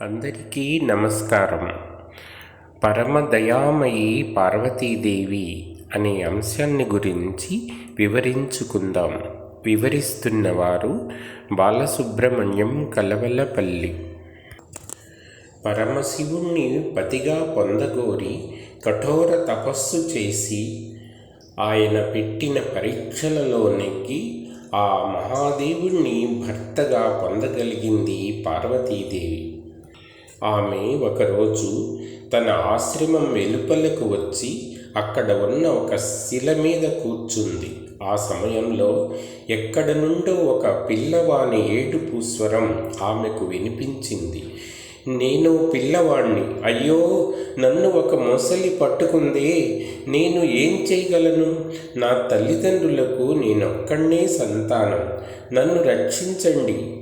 అందరికీ నమస్కారం. పరమ దయామయి పార్వతీదేవి అనే అంశాన్ని గురించి వివరించుకుందాం. వివరిస్తున్నవారు బాలసుబ్రహ్మణ్యం కలవలపల్లి. పరమశివుణ్ణి పతిగా పొందగోరి కఠోర తపస్సు చేసి ఆయన పెట్టిన పరీక్షలలో నెగ్గి ఆ మహాదేవుణ్ణి భర్తగా పొందగలిగింది పార్వతీదేవి. ఆమె ఒకరోజు తన ఆశ్రమం వెలుపలకు వచ్చి అక్కడ ఉన్న ఒక శిల మీద కూర్చుంది. ఆ సమయంలో ఎక్కడ నుండో ఒక పిల్లవాని ఏడుపు స్వరం ఆమెకు వినిపించింది. నేను పిల్లవాణ్ణి. అయ్యో నన్ను ఒక మొసలి పట్టుకుందే. నేను ఏం చేయగలను? నా తల్లిదండ్రులకు నేనొక్కడే సంతానం. నన్ను రక్షించండి.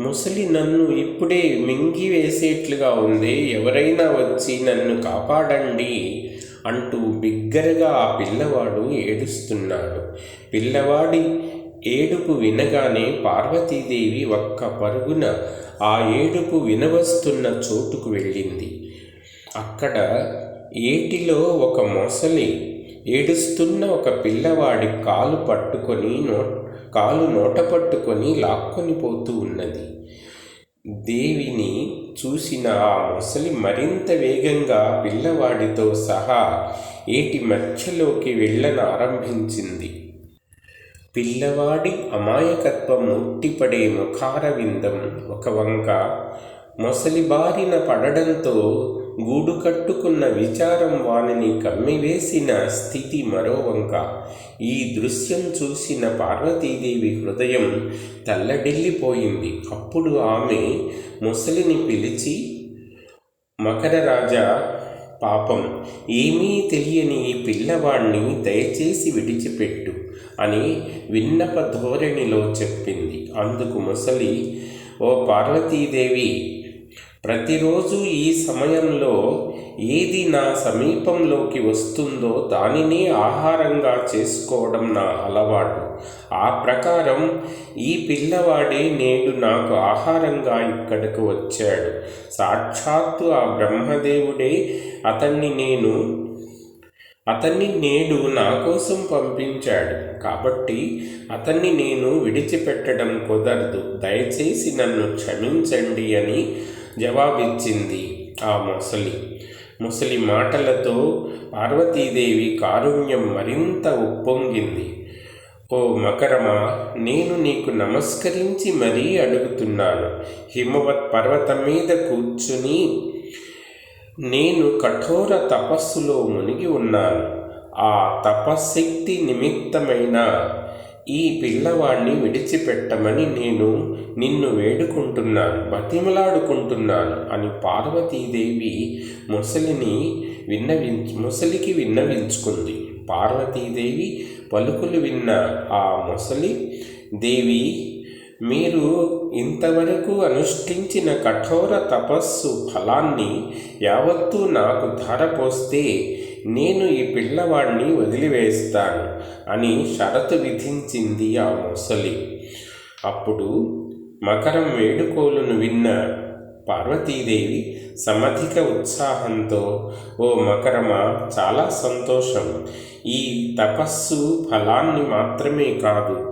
ముసలి నన్ను ఇప్పుడే మింగి వేసేట్లుగా ఉంది. ఎవరైనా వచ్చి నన్ను కాపాడండి అంటూ బిగ్గరగా ఆ పిల్లవాడు ఏడుస్తున్నాడు. పిల్లవాడి ఏడుపు వినగానే పార్వతీదేవి ఒక్క పరుగున ఆ ఏడుపు వినవస్తున్న చోటుకు వెళ్ళింది. అక్కడ ఏటిలో ఒక మొసలి ఏడుస్తున్న ఒక పిల్లవాడి కాలు పట్టుకొని నో కాలు నోట పట్టుకొని లాక్కొని పోతూ ఉన్నది. దేవిని చూసిన ఆ మొసలి మరింత వేగంగా పిల్లవాడితో సహా ఏటి మధ్యలోకి వెళ్ళనారంభించింది పిల్లవాడి అమాయకత్వం ఉట్టిపడే ముఖార విందం ఒక వంక మొసలి బారిన పడడంతో గూడు కట్టుకున్న విచారం వానిని కమ్మివేసిన స్థితి మరో వంక. ఈ దృశ్యం చూసిన పార్వతీదేవి హృదయం తల్లడిల్లిపోయింది. అప్పుడు ఆమె ముసలిని పిలిచి మకర రాజా పాపం. ఏమీ తెలియని ఈ పిల్లవాణ్ణి దయచేసి విడిచిపెట్టు అని విన్నప ధోరణిలో చెప్పింది. అందుకు ముసలి ఓ పార్వతీదేవి ప్రతిరోజు ఈ సమయంలో ఏది నా సమీపంలోకి వస్తుందో దానిని ఆహారంగా చేసుకోవడం నా అలవాటు. ఆ ప్రకారం ఈ పిల్లవాడే నేడు నాకు ఆహారంగా ఇక్కడికి వచ్చాడు. సాక్షాత్తు ఆ బ్రహ్మదేవుడే అతన్ని నేను అతన్ని నేడు నా కోసం పంపించాడు. కాబట్టి అతన్ని నేను విడిచిపెట్టడం కుదరదు. దయచేసి నన్ను క్షమించండి అని జవాబిచ్చింది ఆ ముసలి. ముసలి మాటలతో పార్వతీదేవి కారుణ్యం మరింత ఉప్పొంగింది. ఓ మకరమా నేను నీకు నమస్కరించి మరీ అడుగుతున్నాను. హిమవత్ పర్వతం మీద కూర్చుని నేను కఠోర తపస్సులో మునిగి ఉన్నాను. ఆ తపశక్తి నిమిత్తమైన ఈ పిల్లవాడిని విడిచిపెట్టమని నేను నిన్ను వేడుకుంటున్నాను బతిమలాడుకుంటున్నాను అని పార్వతీదేవి ముసలిని విన్నవించు ముసలికి విన్నవించుకుంది. పార్వతీదేవి పలుకులు విన్న ఆ ముసలి దేవి మీరు ఇంతవరకు అనుష్ఠించిన కఠోర తపస్సు ఫలాన్ని యావత్తూ నాకు ధారపోస్తే నేను ఈ పిల్లవాడిని వదిలివేస్తాను అని షరతు విధించింది ఆ ముసలి. అప్పుడు మకరం వేడుకోలును విన్న పార్వతీదేవి సమధిక ఉత్సాహంతో ఓ మకరమ చాలా సంతోషం. ఈ తపస్సు ఫలాన్ని మాత్రమే కాదు.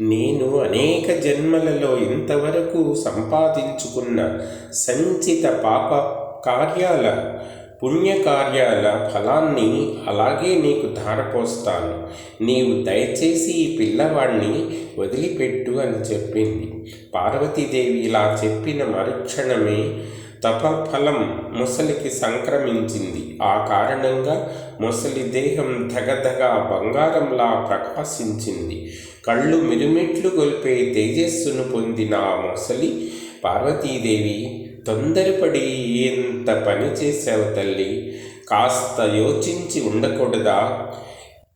నేను అనేక జన్మలలో ఇంతవరకు సంపాదించుకున్న సంచిత పాప కార్యాల పుణ్యకార్యాల ఫలాన్ని అలాగే నీకు ధారపోస్తాను. నీవు దయచేసి ఈ పిల్లవాడిని వదిలిపెట్టు అని చెప్పింది. పార్వతీదేవి ఇలా చెప్పిన మరుక్షణమే తపఫలం ముసలికి సంక్రమించింది. ఆ కారణంగా ముసలి దేహం ధగధగా బంగారంలా ప్రకాశించింది. కళ్ళు మిరుమిట్లు గొల్పే తేజస్సును పొందిన ఆ ముసలి పార్వతీదేవి తొందరపడి ఎంత పని చేశావు తల్లి. కాస్త యోచించి ఉండకూడదా?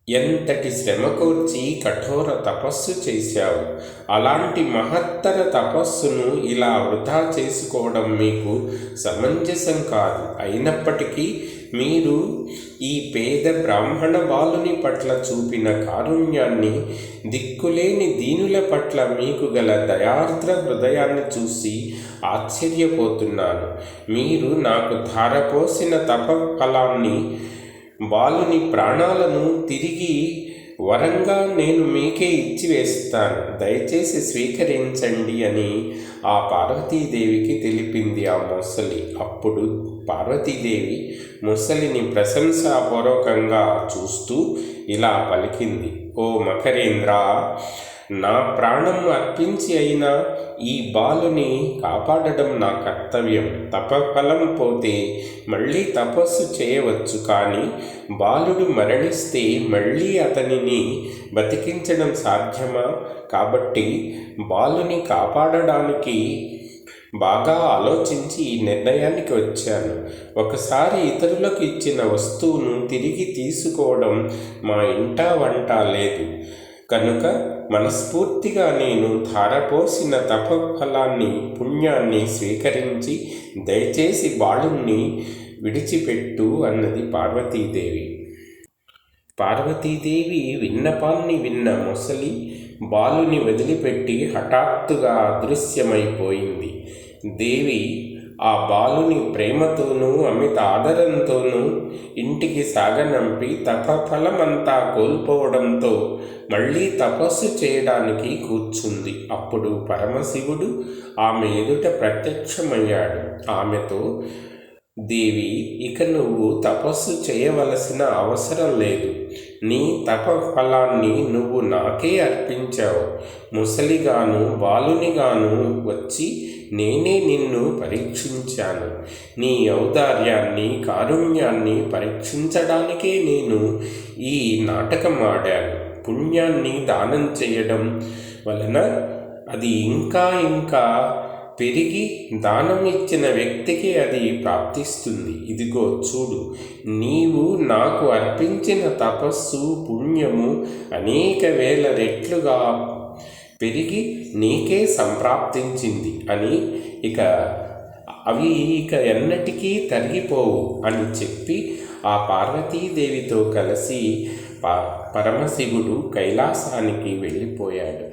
ఎంతటి శ్రమ కోర్చి కఠోర తపస్సు చేశావు? అలాంటి మహత్తర తపస్సును ఇలా వృధా చేసుకోవడం మీకు సమంజసం కాదు. అయినప్పటికీ మీరు ఈ పేద బ్రాహ్మణ బాలుని పట్ల చూపిన కారుణ్యాన్ని దిక్కులేని దీనుల పట్ల మీకు గల దయార్ద్ర హృదయాన్ని చూసి ఆశ్చర్యపోతున్నాను. మీరు నాకు ధారపోసిన తప ఫలాన్ని బాలుని ప్రాణాలను తిరిగి వరంగా నేను మీకే ఇచ్చి వేస్తాను. దయచేసి స్వీకరించండి అని ఆ పార్వతీదేవికి తెలిపింది ఆ ముసలి. అప్పుడు పార్వతీదేవి ముసలిని ప్రశంసాపూర్వకంగా చూస్తూ ఇలా పలికింది. ఓ మకరేంద్ర నా ప్రాణం అర్పించి అయినా ఈ బాలుని కాపాడడం నా కర్తవ్యం. తపఫలం పోతే మళ్ళీ తపస్సు చేయవచ్చు కానీ బాలుడు మరణిస్తే మళ్ళీ అతనిని బతికించడం సాధ్యమా? కాబట్టి బాలుని కాపాడడానికి బాగా ఆలోచించి ఈ నిర్ణయానికి వచ్చాను. ఒకసారి ఇతరులకు ఇచ్చిన వస్తువును తిరిగి తీసుకోవడం మా ఇంటా వంట లేదు. కనుక మనస్ఫూర్తిగా నేను ధారపోసిన తపఫలాన్ని పుణ్యాన్ని స్వీకరించి దయచేసి బాలుణ్ణి విడిచిపెట్టు అన్నది పార్వతీదేవి. పార్వతీదేవి విన్నపాన్ని విన్న ముసలి బాలుని వదిలిపెట్టి హఠాత్తుగా అదృశ్యమైపోయింది. దేవి ఆ బాలుని ప్రేమతోనూ అమిత ఆదరంతోనూ ఇంటికి సాగనంపి తపఫలమంతా కోల్పోవడంతో మళ్ళీ తపస్సు చేయడానికి కూర్చుంది. అప్పుడు పరమశివుడు ఆమె ఎదుట ప్రత్యక్షమయ్యాడు. ఆమెతో దేవి ఇక నువ్వు తపస్సు చేయవలసిన అవసరం లేదు. నీ తప ఫలాన్ని నువ్వు నాకే అర్పించావు. ముసలిగాను బాలునిగాను వచ్చి నేనే నిన్ను పరీక్షించాను. నీ ఔదార్యాన్ని కారుణ్యాన్ని పరీక్షించడానికే నేను ఈ నాటకం ఆడాను. పుణ్యాన్ని దానం చేయడం వలన అది ఇంకా ఇంకా పెరిగి దానం ఇచ్చిన వ్యక్తికి అది ప్రాప్తిస్తుంది. ఇదిగో చూడు నీవు నాకు అర్పించిన తపస్సు పుణ్యము అనేక వేల రెట్లుగా పెరిగి నీకే సంప్రాప్తించింది అని ఇక అవి ఇక ఎన్నటికీ తరిగిపోవు అని చెప్పి ఆ పార్వతీదేవితో కలిసి పరమశివుడు కైలాసానికి వెళ్ళిపోయాడు.